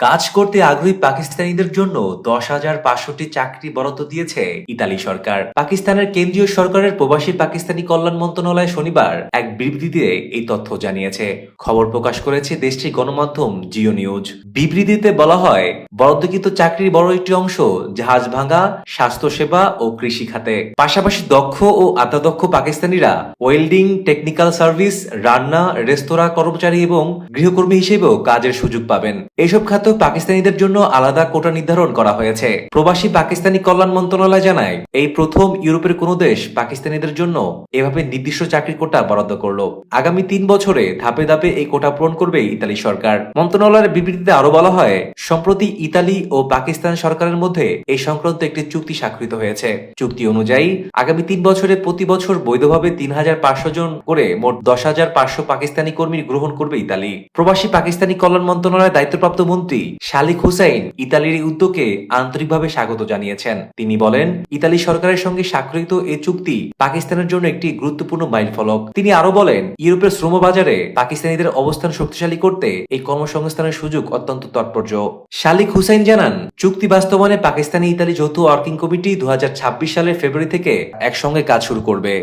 কাজ করতে আগ্রহী পাকিস্তানিদের জন্য দশ হাজার পাঁচশোটি চাকরি বরাদ্দ দিয়েছে ইতালি সরকার। পাকিস্তানের কেন্দ্রীয় সরকারের প্রবাসী পাকিস্তানি কল্যাণ মন্ত্রণালয় শনিবার এক বিবৃতিতে এই তথ্য জানিয়েছে। খবর প্রকাশ করেছে দেশটির গণমাধ্যম জিও নিউজ। বিবৃতিতে বলা হয়, বরাদ্দকৃত চাকরির বড় একটি অংশ জাহাজ ভাঙা, স্বাস্থ্যসেবা ও কৃষি খাতে। পাশাপাশি দক্ষ ও আত্মদক্ষ পাকিস্তানিরা ওয়েল্ডিং, টেকনিক্যাল সার্ভিস, রান্না, রেস্তোরাঁ কর্মচারী এবং গৃহকর্মী হিসেবেও কাজের সুযোগ পাবেন। এইসব খাতে পাকিস্তানিদের জন্য আলাদা কোটা নির্ধারণ করা হয়েছে। প্রবাসী পাকিস্তানি কল্যাণ মন্ত্রণালয় জানায়, এই প্রথম ইউরোপের কোন দেশ পাকিস্তানিদের জন্য এভাবে নির্দিষ্ট চাকরির কোটা বরাদ্দ করল। আগামী তিন বছরে ধাপে ধাপে এই কোটা পূরণ করবে ইতালি সরকার। মন্ত্রণালয়ের বিবৃতিতে আরও বলা হয়, সম্প্রতি ইতালি ও পাকিস্তান সরকারের মধ্যে এই সংক্রান্ত একটি চুক্তি স্বাক্ষরিত হয়েছে। চুক্তি অনুযায়ী, আগামী তিন বছরে প্রতি বছর বৈধভাবে তিন হাজার পাঁচশো জন করে মোট দশ হাজার পাঁচশো পাকিস্তানি কর্মী গ্রহণ করবে ইতালি। প্রবাসী পাকিস্তানি কল্যাণ মন্ত্রণালয়ের দায়িত্বপ্রাপ্ত মন্ত্রী শালিক হুসাইন ইতালির উদ্যোগে আন্তরিকভাবে স্বাগত জানিয়েছেন। তিনি বলেন, ইতালি সরকারের সঙ্গে স্বাক্ষরিত এই চুক্তি পাকিস্তানের জন্য একটি গুরুত্বপূর্ণ মাইল ফলক। তিনি আরও বলেন, ইউরোপের শ্রম বাজারে পাকিস্তানিদের অবস্থান শক্তিশালী করতে এই কর্মসংস্থানের সুযোগ অত্যন্ত তাৎপর্য। শালিক হুসাইন জানান, চুক্তি বাস্তবায়নে পাকিস্তানি ইতালি যৌথ ওয়ার্কিং কমিটি দু হাজার ছাব্বিশ সালের ফেব্রুয়ারি থেকে একসঙ্গে কাজ শুরু করবে।